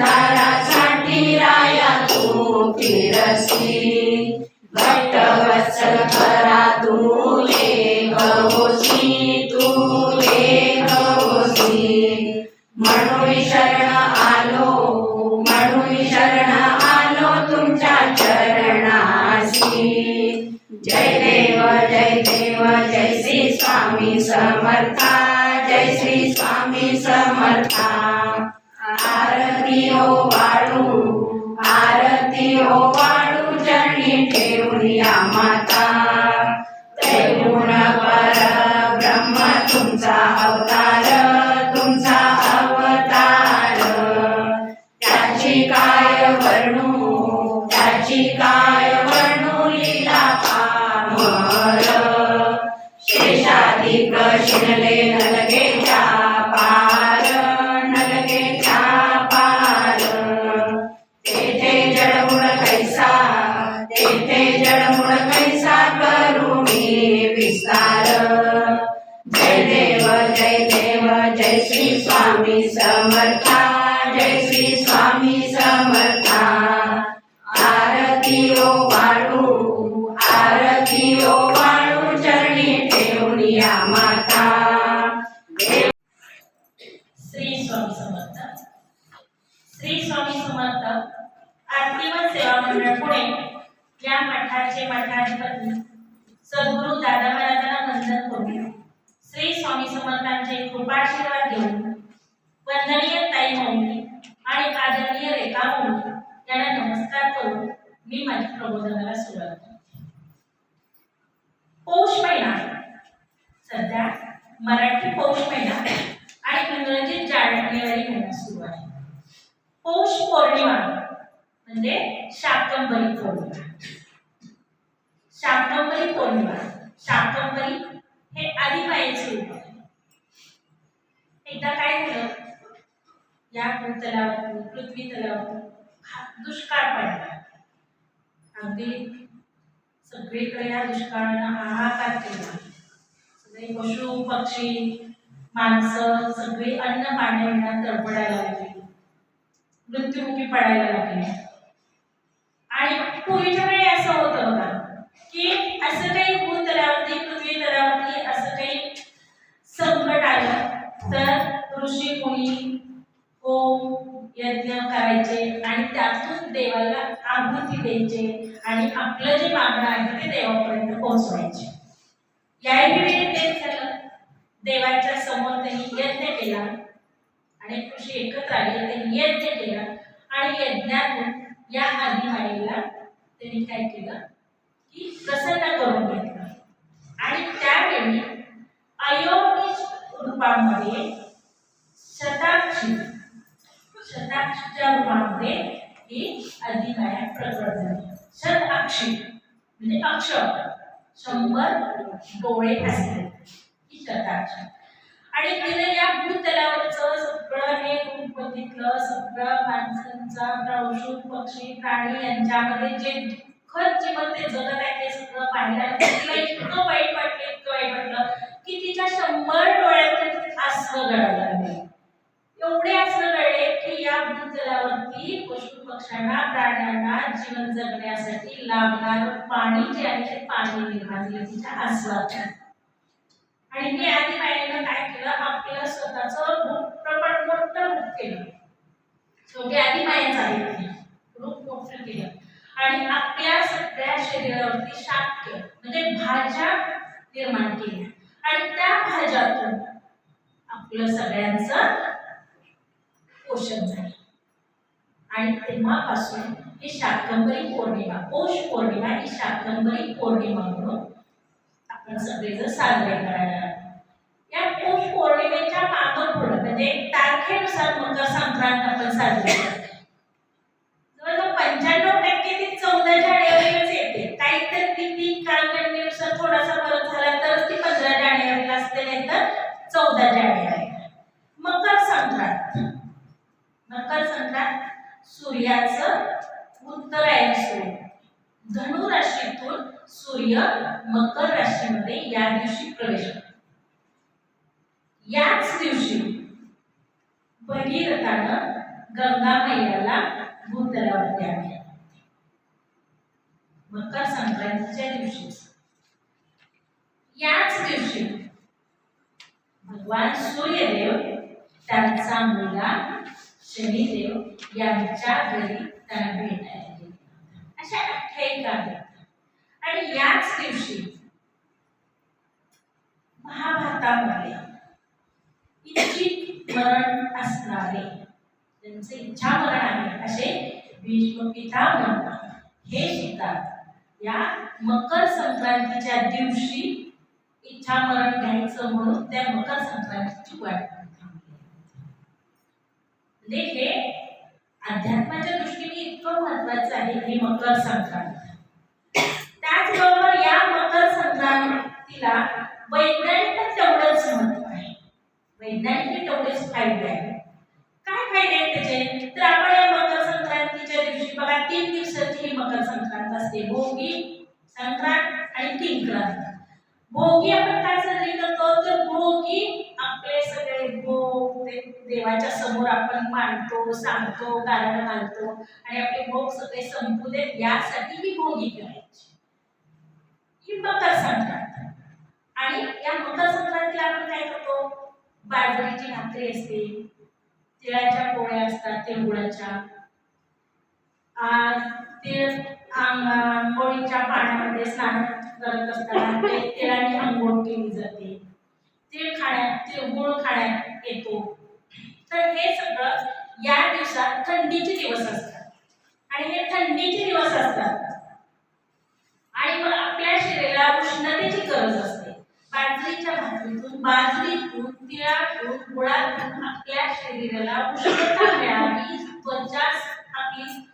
जगदुद्धारासाठी राया तू फिरसी. वत्सल करा म्हणून शरण आलो म्हणून शरण आलो तुमच्या चरणाशी. जय देव जय देव जय श्री स्वामी समर्था जय श्री स्वामी समर्था. Jehovah. स्वामी समर्थ. श्री स्वामी समर्थ आरतीवर सेवा मंडळ पुणे या मठाचे मठाधिपती सद्गुरु दादा महाराजांना वंदन करून श्री स्वामी समर्थांचे कृपाशीर्वाद घेऊन वंदनीय ताई मौली आणि आदरणीय रेखा मौली यांना नमस्कार करून मी माझ्या प्रबोधनाला सुरुवात करते. पौष महिना. सध्या मराठी पौष महिना आणि इंग्रजी जानेवारी महिना सुरू आहे पौष पौर्णिमा म्हणजे शाकंभरी पौर्णिमा शाकंभरी पौर्णिमा शाकंभरी हे आदिमायेचे रूप आहे एकदा काय झालं या भूतलावर पृथ्वी तलावर हा- दुष्काळ पडला अगदी सगळीकडे या दुष्काळानं हाहाकार केला सगळे पशु पक्षी माणसं सगळी अन्न पाण्याविना तडफडायला लागली. मृत्युमुखी पडायला लागले. आणि पूर्वीच्या वेळी असं होतं बघा की असं काही भूतलावरती पृथ्वी तलावरती असं काही संकट आलं तर ऋषी मुनी होम यज्ञ करायचे आणि त्यातून देवाला आहुती द्यायचे आणि आपलं जे मागणं आहे ते देवापर्यंत पोहोचवायचे. याही वेळी तेच झालं. देवाच्या समोर त्यांनी यज्ञ केला आणि ऋषी एकत्र आले त्यांनी यज्ञ केला आणि यज्ञातून या आदिमाईला त्यांनी काय केलं की प्रसन्न करून घेतलं. आणि त्यावेळी अयोनिज रूपामध्ये शताक्षी शताक्षीच्या रूपामध्ये ही अधिमाया प्रकट झाली. शताक्षी म्हणजे अक्षर शंभर डोळे असतात आणि तिने या भूतलावरचं सगळं हे रूप बघितलं सगळं माणसांचा पशु पक्षी प्राणी यांच्यामध्ये जे दुःखद जीवन ते जगत आहे ते सगळं पाहिलं तिला इतकं वाईट वाटलं इतकं वाईट वाटलं की तिच्या शंभर डोळ्यातून आसनं गळायला लागले. एवढे असं गळले की या भूतलावरती पशु पक्ष्यांना प्राण्यांना जीवन जगण्यासाठी लागणार पाणी जे आहे ते पाणी निर्माण तिच्या आसनात त्यांनी आधी बाईनं काय केलं? आपलं स्वतःचं रूप प्रमाण मोठं रूप केलं. शेवटी आधी माया झाली रूप मोठं केलं. आणि आपल्या सगळ्या शरीरावरती शाक्य म्हणजे भाज्या निर्माण केल्या. आणि त्या भाज्यातून आपलं सगळ्यांचं पोषण झालं. आणि तेव्हापासून ही शाकंबरी पौर्णिमा पौष पौर्णिमा ही शाकंबरी पौर्णिमा म्हणून आपण सगळेजण साजरे करायला पौर्णिमेच्या मागं पुढं म्हणजे तारखेनुसार मकर संक्रांत आपण साजरी करतो. जवळजवळ पंच्याण्णव टक्के ती चौदा जानेवारीलाच येते. काहीतरी किती कालगणनेनुसार थोडासा फरक झाला तरच ती पंधरा जानेवारीला असते नाही तर चौदा जानेवारी. मकर संक्रांत. सूर्याचं उत्तरायण सुरू धनु राशीतून सूर्य मकर राशीमध्ये या दिवशी प्रवेश करतो. याच दिवशी भगीरथानं गंगा मैयाला भूतलावरती आणले मकर संक्रांतीच्या दिवशी. याच दिवशी भगवान सूर्यदेव त्यांचा मुलगा शनिदेव यांच्या घरी त्यांना भेटायला गेले अशा आख्यायिका आहेत आणि याच दिवशी महाभारतामध्ये इच्छित असणारे. त्यांचे इच्छा आहे असे भीष्म म्हणतात. हे सुद्धा या मकर संक्रांतीच्या दिवशी इच्छा मरण घ्यायचं म्हणून त्या मकर संक्रांतीची वाट म्हणजे हे अध्यात्माच्या दृष्टीने इतकं महत्वाचं आहे हे मकर संक्रांत. त्याचबरोबर या मकर संक्रांतीला वैज्ञानिक पण तेवढंच महत्त्व आहे वैज्ञानिक तेवढेच फायदे आहेत काय फायदे आहेत त्याचे तर आपण या मकर संक्रांतीच्या दिवशी बघा तीन दिवसाची ही मकर संक्रांत असते भोगी संक्रांत आणि किंक्रांत भोगी आपण काय साजरी करतो तर भोगी आपले सगळे भोग ते देवाच्या समोर आपण मांडतो सांगतो कारण घालतो आणि आपले भोग सगळे संपू देत यासाठी ही भोगी करायची. ही मकर संक्रांत. आणि या मकर संक्रांतीला आपण काय करतो? बाजरीची भाकरी असते तिळाच्या पोळ्या असतात तिळगुळाच्या. आ, तिळ आंघोळीच्या पाण्यामध्ये स्नान करत असताना तिळाने अंघोळ केली जाते. तिळ खाण्यात तिळगुळ खाण्यात येतो. तर हे सगळं या दिवसात थंडीचे दिवस असतात. आणि हे थंडीचे दिवस असतात. आणि मग आपल्या शरीराला उष्णतेची गरज असते. बाजरीच्या भाकरीतून बाजरीतून तिळातून गुळातून आपल्या शरीराला उष्णता मिळावी त्वचा आपली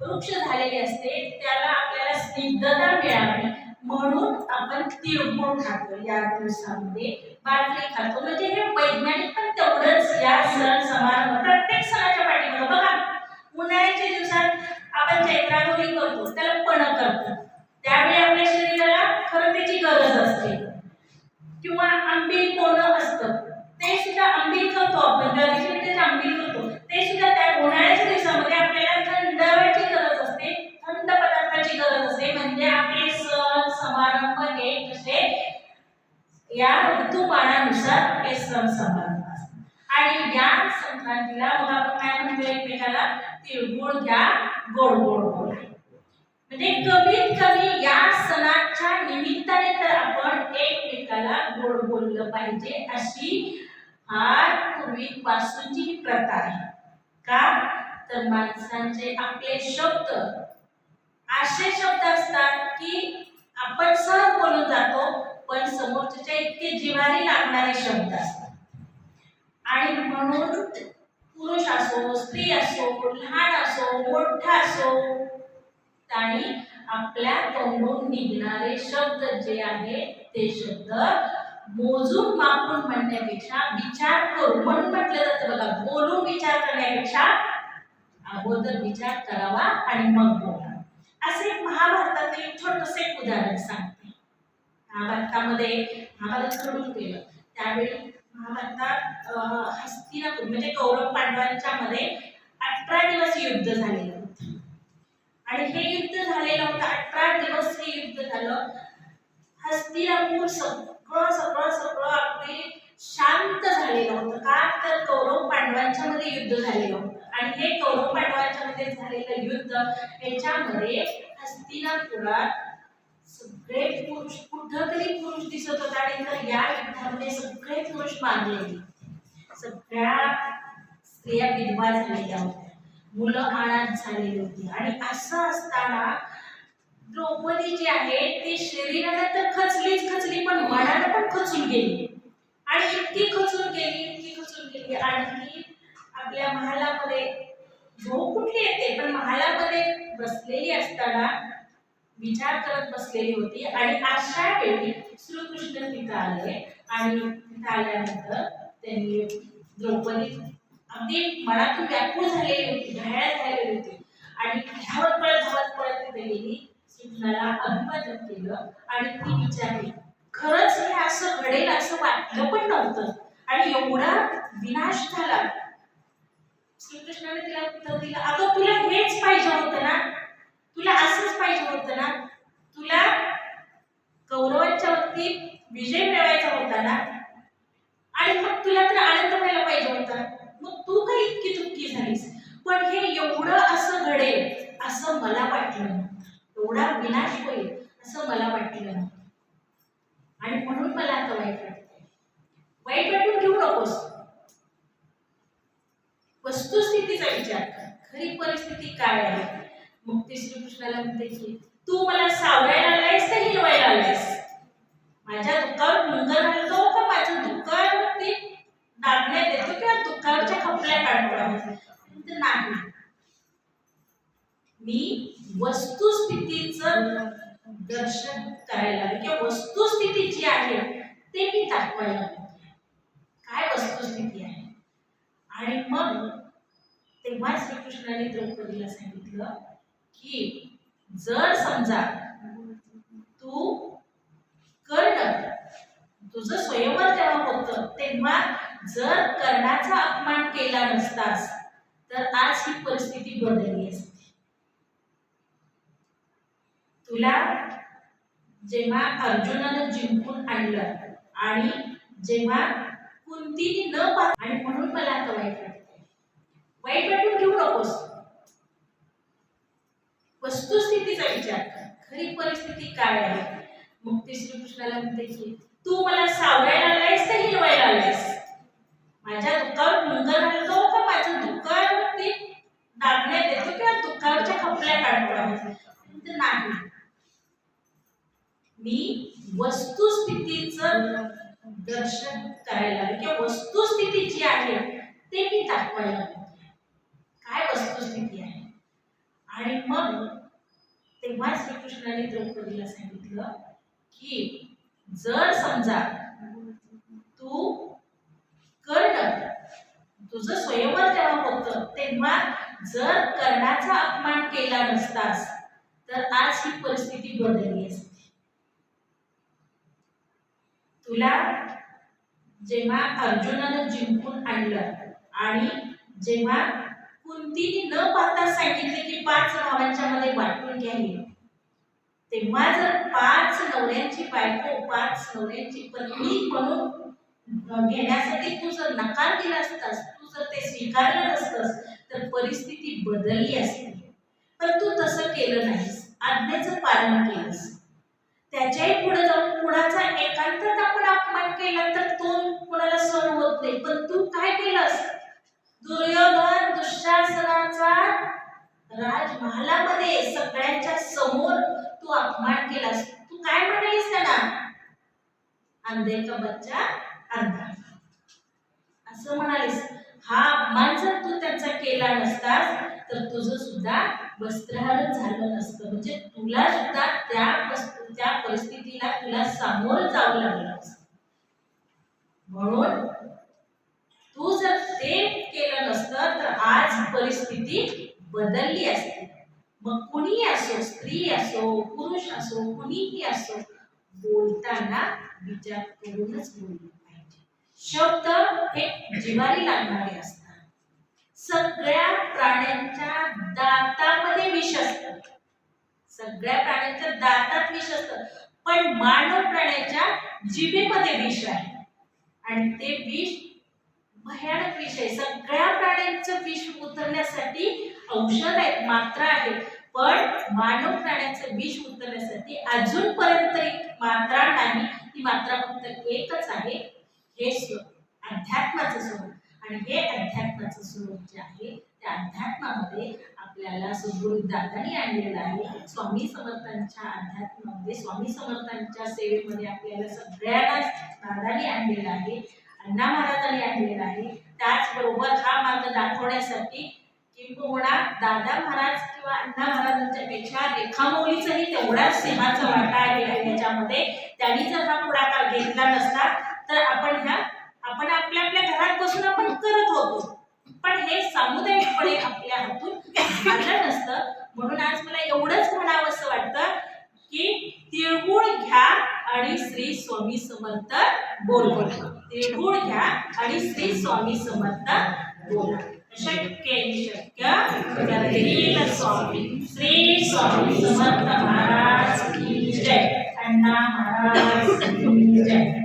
वृक्ष झालेली असते. त्याला आपल्याला स्निग्धता मिळावी. म्हणून आपण तिळगुळ खातो या दिवसामध्ये. बाजरी खातो. म्हणजे हे वैज्ञानिक एवढंच या सण समारंभ प्रत्येक सणाच्या पाठीमागे. बघा उन्हाळ्याच्या दिवसात आपण चैत्रागोरी करतो त्याला पण करतो. त्यावेळी आपल्या शरीराला खरं त्याची गरज असते. किंवा आंबील पोळं असतं ते सुद्धा आंबील करतो आपण. ज्वारीच्या पिठाचे आंबील करतो. ते सुद्धा त्या उन्हाळ्याच्या दिवसामध्ये आपल्याला थंडाव्याची गरज असते. थंड पदार्थाची गरज असते. म्हणजे आपले सण समारंभ हे कसे? या ऋतुमानानुसार हे सण समारंभ. आणि या संक्रांतीला मग आपण काय म्हणतो एकमेकाला? तिळगुळ घ्या गोड गोड बोला. म्हणजे कमीत कमी या सणाच्या निमित्ताने तर आपण एकमेकाला गोड बोललं पाहिजे अशी फार पूर्वीपासूनची प्रथा आहे. का? तर माणसांचे आपले शब्द असे शब्द असतात की आपण सहज बोलून जातो पण समोरच्या इतके जिवारी लागणारे शब्द असतात. आणि म्हणून पुरुष असो स्त्री असो लहान असो मोठा असो आणि आपल्या तोंडून निघणारे शब्द जे आहे ते शब्द मोजून मापून म्हणण्यापेक्षा विचार करून म्हणून म्हटलं जातं बघा बोलून विचार करण्यापेक्षा अगोदर विचार करावा आणि मग बोला. असे महाभारतातील एक छोटस एक उदाहरण सांगते. महाभारतामध्ये महाभारत घडून केलं त्यावेळी महाभारतात हस्तिनापूर म्हणजे कौरव पांडवांच्या मध्ये अठरा दिवस युद्ध झालेलं होतं. आणि हे युद्ध झालेलं होतं अठरा दिवस हे युद्ध झालं. हस्तिनापूर सगळं सगळं सगळं अगदी शांत झालेलं होतं. का? तर कौरव पांडवांच्या मध्ये युद्ध झालेलं होतं. आणि हे कौरव पांडवांच्या मध्ये झालेलं युद्ध याच्यामध्ये हस्तिनापुरात सगळे पुरुष कुठंतरी पुरुष दिसत होता आणि तर या युद्धामध्ये सगळे पुरुष मारले होते. सगळ्या स्त्रिया विधवा झालेल्या होत्या. मुलं अनाथ झालेली होती. आणि असं असताना द्रौपदी जी आहे ती शरीराला तर खचलीच खचली पण मनाला पण खचून गेली. आणि इतकी खचून गेली इतकी खचून गेली. आणि आपल्या महालामध्ये झोप कुठली येते पण महालामध्ये बसलेली असताना विचार करत बसलेली होती आणि अशा वेळी श्रीकृष्ण तिथं आले आणि तिथं आल्यानंतर त्यांनी द्रौपदी अगदी मनातून व्याकुळ झालेली होती घायाळ झालेली होती. आणि धावत पळत धावत पळत तिथे गेली श्रीकृष्णाला अभिवादन केलं आणि ती विचारली खरंच हे असं घडेल असं वाटलं पण नव्हतं आणि एवढा विनाश झाला श्रीकृष्णाने तिला उत्तर दिलं अगं तुला हेच पाहिजे होतं ना तुला असंच पाहिजे होतं ना तुला कौरवांच्या बाबतीत विजय मिळवायचा होता ना आणि मग तुला तर आनंद व्हायला पाहिजे होता मग तू काही इतकी चुकी झालीस पण हे एवढं असं घडेल असं मला वाटलं एवढा विनाश होईल असं मला वाटलं आणि म्हणून मला आता वाईट वाटतंय. वाईट वाटून घेऊ नकोस. वस्तुस्थितीचा विचार कर. खरी परिस्थिती काय आहे? मग ते श्रीकृष्णाला म्हणते की तू मला सावरायला आलायस का हिरवायला आलायस? माझ्या दुःखावर मुंगर घालतो का? माझ्या दुःखावरती दाबण्यात येतो किंवा दुःखावरच्या खपल्या काढतो नाही. मी वस्तुस्थितीचं दर्शन करायला किंवा वस्तुस्थिती जी आहे ते मी दाखवायला काय वस्तुस्थिती आहे? आणि मग तेव्हा श्रीकृष्णाने द्रौपदीला सांगितलं की जर समजा तू कर्ण तुझं स्वयंवर जेव्हा होतं तेव्हा जर कर्णाचा अपमान केला नसतास तर आज ही परिस्थिती बदलली असती. तुला जेव्हा अर्जुनानं जिंकून आणलं आणि जेव्हा कुंतीने न पा आणि म्हणून मला आता वाईट वाटते वाईट वाटून घेऊ नकोस. वस्तुस्थितीचा विचार कर. खरी परिस्थिती काय आहे? मग ते श्रीकृष्णाला म्हणते की तू मला सावरायला आलायस का हिरवायला आलायस? माझ्या दुःखावर मुंगर घालतो का? माझ्या दुःखावरती दाबण्यात येतो किंवा दुःखावरच्या खपल्या काढतो तर नाही मी वस्तुस्थितीचं दर्शन करायला किंवा वस्तुस्थिती जी आहे ते मी दाखवायला काय वस्तुस्थिती आहे? आणि मग तेव्हा श्रीकृष्णाने द्रौपदीला सांगितलं की जर समजा तू कर्ण तुझं स्वयंवर जेव्हा होतं तेव्हा जर कर्णाचा अपमान केला नसतास तर आज ही परिस्थिती बदलली असते. तुला जेव्हा अर्जुनानं जिंकून आणलं आणि जेव्हा कुंतीने न पाहता सांगितले की पाच भावांच्या मध्ये वाटून घ्यावी तेव्हा जर पाच नवऱ्यांची बायको पाच नवऱ्यांची पत्नी म्हणून घेण्यासाठी तू जर नकार दिला असतास तू जर ते स्वीकारलं नसतंस तर परिस्थिती बदलली असती. पण तू तसं केलं नाहीस. आज्ञेचं पालन केलंस त्याच्याही पुढे जाऊन कुणाचा एकांतात आपण अपमान केला तर तो कुणाला सहन होत नाही पण तू काय केलंस दुर्योधन दुःशासनाचा राजमहालामध्ये सगळ्यांच्या समोर तू अपमान केलास तू काय म्हणालीस त्याला अंधे का बच्चा अंधा असं म्हणालीस हा अपमान जर तू त्यांचा केला नसतास तर तुझं सुद्धा वस्त्रहार झालं नसतं. म्हणजे तुला सुद्धा त्या त्या परिस्थितीला तुला सामोरं जावं लागलं असतं. म्हणून तू जर ते केलं नसतं तर आज परिस्थिती बदलली असती. मग कुणी असो स्त्री असो पुरुष असो कुणीही असो बोलताना विचार करूनच बोललं पाहिजे. शब्द हे जिवारी लागणारे असतात. सगळ्या प्राण्यांच्या दातामध्ये विष असतं. सगळ्या प्राण्यांच्या दातात विष असतं. पण मानव प्राण्याच्या जिभेमध्ये विष आहे. आणि ते विष भयानक विष आहे. सगळ्या प्राण्यांचं विष उतरण्यासाठी औषध आहेत मात्रा आहेत. पण मानव प्राण्याचं विष उतरण्यासाठी अजूनपर्यंत एक मात्रा नाही. ती मात्रा फक्त एकच आहे. हे स्वरूप अध्यात्माचं स्वरूप. आणि हे अध्यात्माचं स्वरूप जे आहे त्या अध्यात्मामध्ये आपल्याला सद्गुरु दादानी आणलेलं आहे. स्वामी समर्थांच्या अध्यात्मामध्ये स्वामी समर्थांच्या सेवेमध्ये आपल्याला सगळ्यांना दादानी आणलेलं आहे अण्णा महाराजांनी आणलेला आहे. त्याचबरोबर हा मार्ग दाखवण्यासाठी किंबहुना दादा महाराज किंवा अण्णा महाराजांच्या पेक्षा रेखामौलीचाही तेवढाच सिंहाचा वाटा आलेला आहे याच्यामध्ये त्यांनी जर हा पुढाकार घेतला नसता तर आपण ह्या आपण आपल्या आपल्या घरात बसून आपण करत होतो. पण हे सामुदायिकपणे आपल्या हातून झालं नसतं. म्हणून आज मला एवढंच म्हणावं असं वाटतं की तिळगुळ घ्या आणि श्री स्वामी समर्थ बोल. तिळगुळ घ्या आणि श्री स्वामी समर्थ बोला. शक्य शक्य स्वामी. श्री स्वामी समर्थ महाराज की जय. अण्णा महाराज की जय.